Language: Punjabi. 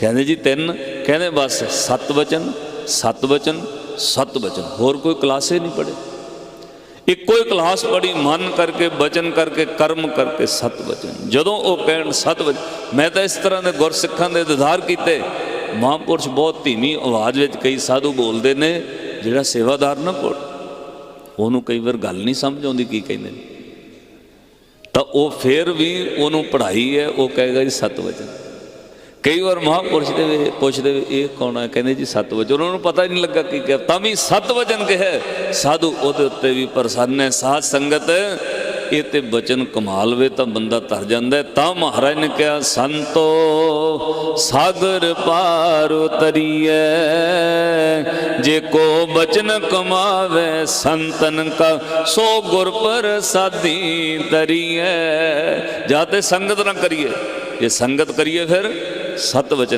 ਕਹਿੰਦੇ ਜੀ ਤਿੰਨ, ਕਹਿੰਦੇ ਬਸ ਸਤ ਵਚਨ ਸਤ ਵਚਨ ਸਤ ਵਚਨ। ਹੋਰ ਕੋਈ ਕਲਾਸੇ ਨਹੀਂ ਪੜੇ ਇੱਕੋ ਹੀ ਕਲਾਸ ਪੜੀ ਮਨ ਕਰਕੇ ਬਚਨ ਕਰਕੇ, ਕਰਮ ਕਰਕੇ ਸਤ ਵਚਨ। ਜਦੋਂ ਉਹ ਕਹਿਣ ਸਤ ਵਚਨ ਮੈਂ ਤਾਂ ਇਸ ਤਰ੍ਹਾਂ ਦੇ ਗੁਰਸਿੱਖਾਂ ਦੇ ਦਿਦਾਰ ਕੀਤੇ। ਮਹਾਂਪੁਰਸ਼ ਬਹੁਤ ਧੀਮੀ ਆਵਾਜ਼ ਵਿੱਚ ਕਈ ਸਾਧੂ ਬੋਲਦੇ ਨੇ, ਜਿਹੜਾ ਸੇਵਾਦਾਰ ਨਾ ਕੋਲ ਉਹਨੂੰ ਕਈ ਵਾਰ ਗੱਲ ਨਹੀਂ ਸਮਝ ਆਉਂਦੀ ਕੀ ਕਹਿੰਦੇ ਨੇ। ਤਾਂ ਉਹ ਫੇਰ ਵੀ ਉਹਨੂੰ ਪੜ੍ਹਾਈ ਹੈ, ਉਹ ਕਹੇਗਾ ਜੀ ਸਤ ਵਚਨ। ਕਈ ਵਾਰ ਮਹਾਂਪੁਰਸ਼ ਦੇ ਪੁੱਛਦੇ ਵੀ ਇਹ ਕੌਣ ਹੈ ਕਹਿੰਦੇ ਜੀ ਸਤ ਵਚਨ ਉਹਨਾਂ ਨੂੰ ਪਤਾ ਹੀ ਨਹੀਂ ਲੱਗਾ ਕੀ ਕਿਹਾ। ਤਾਂ ਵੀ ਸਤ ਵਚਨ ਕਿਹਾ। ਸਾਧੂ ਉਹਦੇ ਉੱਤੇ ਵੀ ਪ੍ਰਸੰਨ ਹੈ। ਸਾਧ ਸੰਗਤ, ਇਹ ਤੇ ਬਚਨ ਕਮਾਲ ਵੇ, ਤਾਂ ਬੰਦਾ ਤਰ ਜਾਂਦਾ ਤਾਂ ਮਹਾਰਾਜ ਨੇ ਕਿਹਾ, ਸੰਤੋ, ਸਾਗਰ ਪਾਰ ਉਤਰੀਐ। ਜੇ ਕੋ ਬਚਨ ਕਮਾਵੇ, ਸੰਤਨ ਕਾ, ਸੋ ਗੁਰ ਪ੍ਰਸਾਦੀ ਤਰੀਐ। ਜਾਤੇ ਸੰਗਤ ਨਾ ਕਰੀਏ। ਜੇ ਸੰਗਤ ਕਰੀਏ ਫਿਰ ਸਤ ਵਚਨ